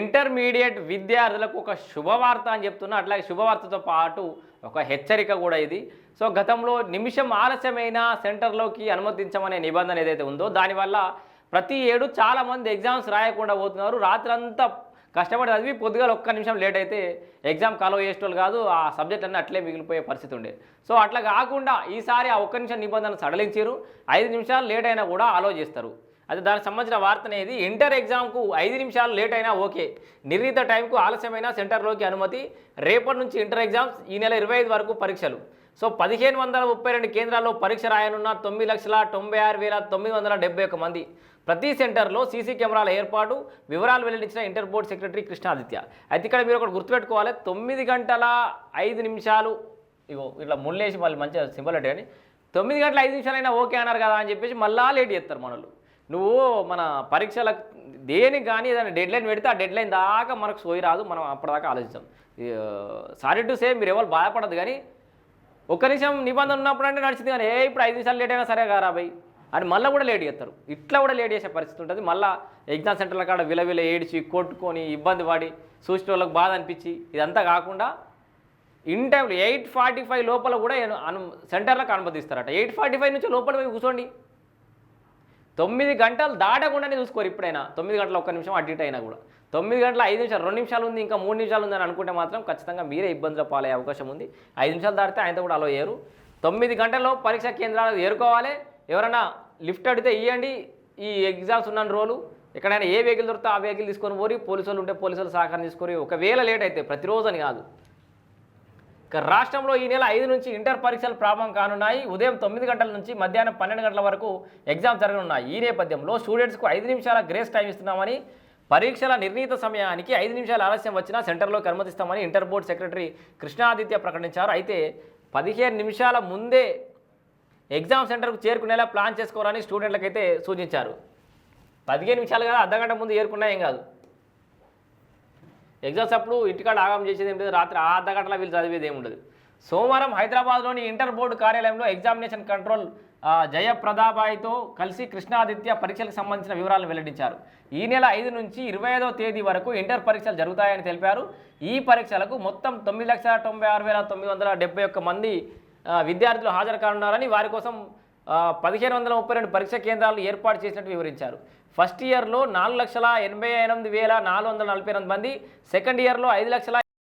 Intermediate విద్యార్థులకు ఒక శుభవార్త అని చెప్తున్నా. అట్లాగే శుభవార్తతో పాటు ఒక హెచ్చరిక కూడా ఇది. సో గతంలో నిమిషం ఆలస్యమైన సెంటర్లోకి అనుమతించమనే నిబంధన ఏదైతే ఉందో దానివల్ల ప్రతి ఏడు చాలామంది ఎగ్జామ్స్ రాయకుండా పోతున్నారు. రాత్రంతా కష్టపడి చదివి పొద్దుగాల ఒక్క నిమిషం లేట్ అయితే ఎగ్జామ్ కాలో చేసేటోళ్ళు కాదు ఆ సబ్జెక్ట్ అన్నీ అట్లే మిగిలిపోయే పరిస్థితి ఉండే. సో అట్లా కాకుండా ఈసారి ఆ ఒక్క నిమిషం నిబంధన సడలించారు. ఐదు నిమిషాలు లేట్ అయినా కూడా ఆలోచిస్తారు అది దానికి సంబంధించిన వార్త అనేది ఇంటర్ ఎగ్జామ్కు ఐదు నిమిషాలు లేట్ అయినా ఓకే. నిర్ణీత టైంకు ఆలస్యమైన సెంటర్లోకి అనుమతి. రేపటి నుంచి ఇంటర్ ఎగ్జామ్స్ ఈ నెల ఇరవై ఐదు వరకు పరీక్షలు. సో పదిహేను వందల ముప్పై రెండు కేంద్రాల్లో పరీక్ష రాయనున్న తొమ్మిది లక్షల తొంభై ఆరు వేల తొమ్మిది వందల డెబ్బై ఒక మంది. ప్రతి సెంటర్లో సీసీ కెమెరాల ఏర్పాటు. వివరాలు వెల్లడించిన ఇంటర్ బోర్డు సెక్రటరీ కృష్ణాదిత్య. అయితే ఇక్కడ మీరు ఒకటి గుర్తుపెట్టుకోవాలి. తొమ్మిది గంటల ఐదు నిమిషాలు. ఇగో ఇట్లా ముళ్ళేసి మళ్ళీ మంచిగా సింబల్ అంటే కానీ తొమ్మిది గంటల ఐదు నిమిషాలైనా ఓకే అన్నారు కదా అని చెప్పేసి మళ్ళా లేట్ చేస్తారు మనలు నువ్వు మన పరీక్షలకు దేనికి కానీ ఏదైనా డెడ్ లైన్ పెడితే ఆ డెడ్ లైన్ దాకా మనకు సోయి రాదు. మనం అప్పటిదాకా ఆలోచిస్తాం సారీ టు సేమ్ మీరు ఎవరు బాధపడదు కానీ ఒక్క నిమిషం నిబంధన ఉన్నప్పుడు అంటే నడిచింది కానీ ఏ ఇప్పుడు ఐదు నిమిషాలు లేట్ అయినా సరే కారా అని మళ్ళీ కూడా లేట్ చేస్తారు. ఇట్లా కూడా లేట్ చేసే పరిస్థితి ఉంటుంది. మళ్ళీ ఎగ్జామ్ సెంటర్ల కాడ విలవిల ఏడిచి కొట్టుకొని ఇబ్బంది పడి చూసిన వాళ్ళకి బాధ అనిపించి ఇదంతా కాకుండా ఇన్ టైంలో ఎయిట్ ఫార్టీ ఫైవ్ లోపల కూడా అను సెంటర్లకు అనుమతిస్తారట. ఎయిట్ ఫార్టీ ఫైవ్ నుంచి లోపల పోయి కూర్చోండి. తొమ్మిది గంటలు దాటకుండానే చూసుకోరు ఇప్పుడైనా. తొమ్మిది గంటల ఒక్క నిమిషం అడ్డిట్ అయినా కూడా. తొమ్మిది గంటల ఐదు నిమిషాలు రెండు నిమిషాలు ఉంది ఇంకా మూడు నిమిషాలు ఉందని అనుకుంటే మాత్రం ఖచ్చితంగా మీరే ఇబ్బందులు పాలయ్యే అవకాశం ఉంది. ఐదు నిమిషాలు దాటితే ఆయనతో కూడా అలో చేయరు తొమ్మిది గంటల్లో పరీక్ష కేంద్రాలు ఏరుకోవాలి. ఎవరైనా లిఫ్ట్ అడిగితే ఇవ్వండి ఈ ఎగ్జామ్స్ ఉన్న రోజులు ఎక్కడైనా ఏ వెహికల్ దొరికితే ఆ వెహికల్ తీసుకొని పోరి పోలీసు ఉంటే పోలీసు సహకారం తీసుకొని ఒకవేళ లేట్ అయితే ప్రతిరోజు అని కాదు. రాష్ట్రంలో ఈ నెల ఐదు నుంచి ఇంటర్ పరీక్షలు ప్రారంభం కానున్నాయి. ఉదయం తొమ్మిది గంటల నుంచి మధ్యాహ్నం పన్నెండు గంటల వరకు ఎగ్జామ్ జరగనున్నాయి. ఈ నేపథ్యంలో స్టూడెంట్స్కు ఐదు నిమిషాల గ్రేస్ టైం ఇస్తున్నామని పరీక్షల నిర్ణీత సమయానికి ఐదు నిమిషాల ఆలస్యం వచ్చినా సెంటర్లోకి అనుమతిస్తామని ఇంటర్ బోర్డ్ సెక్రటరీ కృష్ణాదిత్య ప్రకటించారు. అయితే పదిహేను నిమిషాల ముందే ఎగ్జామ్ సెంటర్కు చేరుకునేలా ప్లాన్ చేసుకోవాలని స్టూడెంట్లకైతే సూచించారు. పదిహేను నిమిషాలు కదా అర్ధగంట ముందు చేరుకున్నా ఏం కాదు. ఎగ్జామ్స్ అప్పుడు ఇంటికాడ ఆగం చేసేది ఏం లేదు. రాత్రి ఆ అర్ధ గంటల వీళ్ళు చదివేది ఏమి ఉండదు. సోమవారం హైదరాబాద్లోని ఇంటర్ బోర్డు కార్యాలయంలో ఎగ్జామినేషన్ కంట్రోల్ ఆ, జయప్రదాబాయితో కలిసి కృష్ణాదిత్య పరీక్షలకు సంబంధించిన వివరాలను వెల్లడించారు. ఈ నెల ఐదు నుంచి ఇరవై ఐదో తేదీ వరకు ఇంటర్ పరీక్షలు జరుగుతాయని తెలిపారు. ఈ పరీక్షలకు మొత్తం తొమ్మిది లక్షల తొంభై ఆరు వేల తొమ్మిది వందల డెబ్బై ఒక్క మంది విద్యార్థులు హాజరు కానున్నారని వారి కోసం పదిహేను వందల ముప్పై రెండు పరీక్ష కేంద్రాలు ఏర్పాటు చేసినట్టు వివరించారు. ఫస్ట్ ఇయర్లో నాలుగు లక్షల ఎనభై ఎనిమిది వేల నాలుగు వందల నలభై ఎనిమిది మంది సెకండ్ ఇయర్లో ఐదు లక్షల